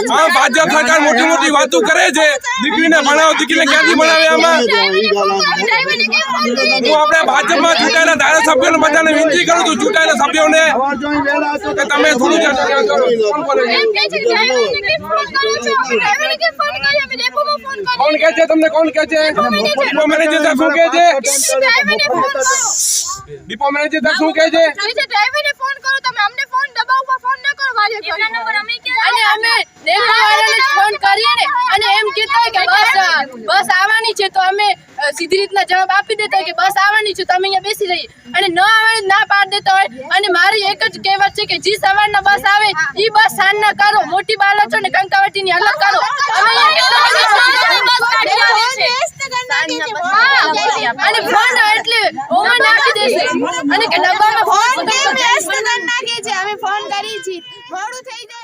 આ ભાજપ સરકાર મોટી મોટી વાતો કરે છે. દીકરીને ભણાવો દીકરીને ક્યાંથી ભણાવે આમાં? હું આપણે ભાજપમાં ચૂંટાયેલા ધારાસભ્યોને બધાને વિનંતી કરું છું ચૂંટાયેલા સભ્યોને કે તમે થોડું જ કોણ કે છે? કોણ કહે છે તમને? કોણ કે છે? ડિપો મેનેજર સાહેબ શું કે છે ડિપો મેનેજર સાહેબ શું કે છે? ફોન કરો તમે અમને ફોન દબાવ ફોન ન કરો વારે ઘડી. અમે રેલવાળાને ફોન કરીને અને એમ કહેતા કે બસ બસ આવવાની છે તો અમે સીધી રીતના જવાબ આપી દેતા કે બસ આવવાની છે તો અમે અહીંયા બેસી જઈએ અને ન આવવાની ના પાડ દેતા હોય. અને મારી એક જ કહેવત છે કે જે સવારના બસ આવે એ બસ સાંજના કરો. મોટી બાળક છો. ને કંકાવટીની અલગ કરો અને ફોન એટલે ઓવર નાખી દેશે. અને કે ડબ્બામાં ફોન નાખી છે. અમે ફોન કરી છીએ. મોડું થઈ જાય